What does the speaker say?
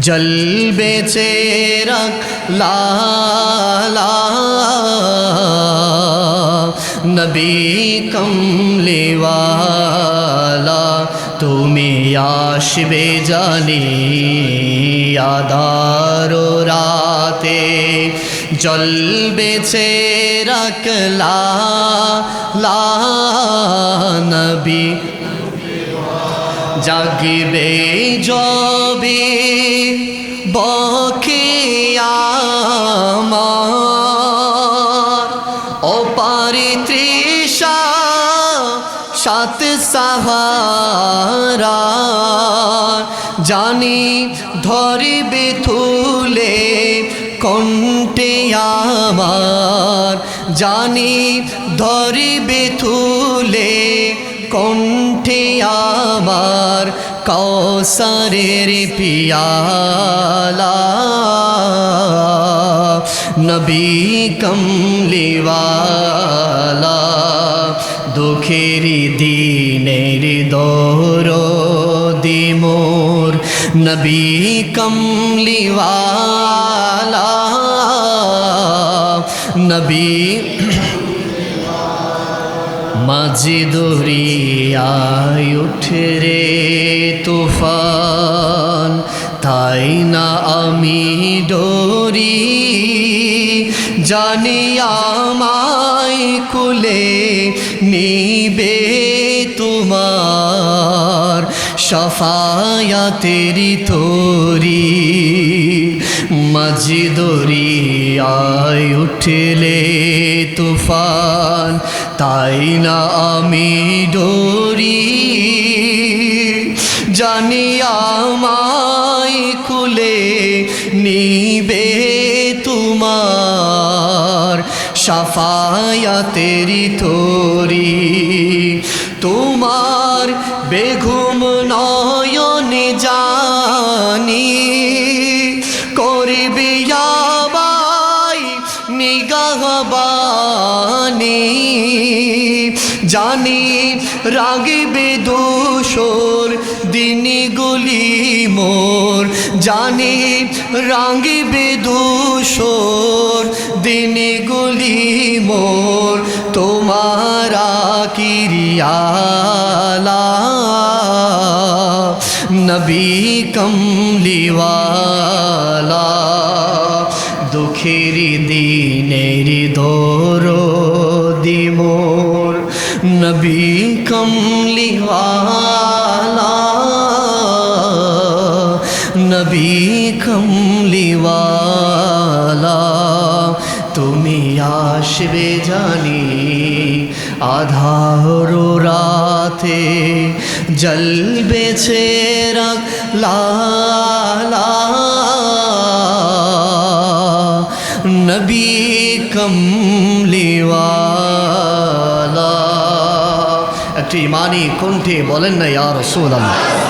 জল বেচে রাখ লালা নবী কমলিওয়ালা তুমি আসবে জানি আধার রাতে। জল বেছে রাখলা লা। নবী জাগিবে জবে বখিয়ামার অপারি তৃষা সাত সাহারা। জানি ধরিবে থুলে কণ্ঠে আমার। জানি ধরিবে থুলে কণ্ঠে আমার কৌসারের পিয়ালা। নবী কমলিওয়ালা দুঃখের দিনের দোর দিমোর নবী কমলিওয়ালা নবী মাঝি দরিয়ায় উঠে রে তুফান। তাই না আমি ডরি, জানি আমায় কুলে নিবে তোমার। সফায়াতেরি তোরি মাঝি দরিয়ায় উঠলে তুফান, তাই না আমি ডরি? জানি আমায় খুলে নিবে তোমার সাফায়াতেরি তোরি তোমার বেঘুম নয়নে জানি আবাই নিগাহবানি জানি রাগিবে দোষর দিনগুলি মোর। জানি রাগিবে দোষর দিনগুলি মোর। তোমারা কিরিয়ালা নবী কমলিওয়ালা দুঃখের দিনের দোর দিমোর নবী কমলিওয়ালা নবী কমলিওয়ালা তুমি আসবে জানি আধার রাতে। জলবেছে রাখ লালা নবী কমলিওয়ালা একটি ইমানি কণ্ঠে বলেন না ইয়া রসুল আল্লাহ